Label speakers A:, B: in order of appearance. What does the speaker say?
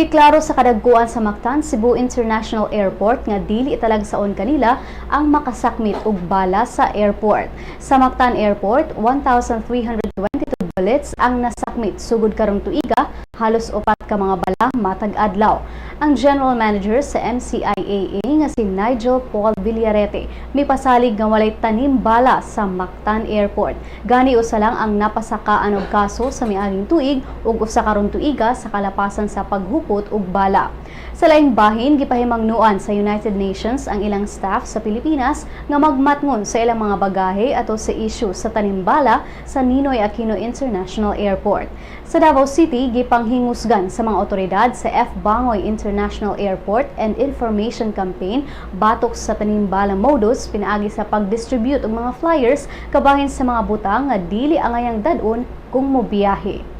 A: Giklaro sa kadagkuan sa Mactan, Cebu International Airport nga dili italag saon kanila ang makasakmit og bala sa airport. Sa Mactan Airport, 1,322 bullets ang nasakmit sugod karong tuiga, halos upat ka mga bala matag adlaw. Ang General Manager sa MCIAA nga si Nigel Paul Villarete mipasalig nga walay tanim bala sa Mactan Airport. Gani usa lang ang napasakaan og kaso sa miaging tuig ug usa karong tuiga sa kalapasan sa paghupot og bala. Sa laing bahin gipahimangnuan sa United Nations ang ilang staff sa Pilipinas nga magmatngon sa ilang mga bagahe ato sa issue sa tanimbala sa Ninoy Aquino International Airport. Sa Davao City gipanghingusgan sa mga otoridad sa F. Bangoy International Airport and Information Campaign batok sa tanimbala modus pinaagi sa pag-distribute og mga flyers kabahin sa mga butang nga dili angayang dadon kung mobiyahe.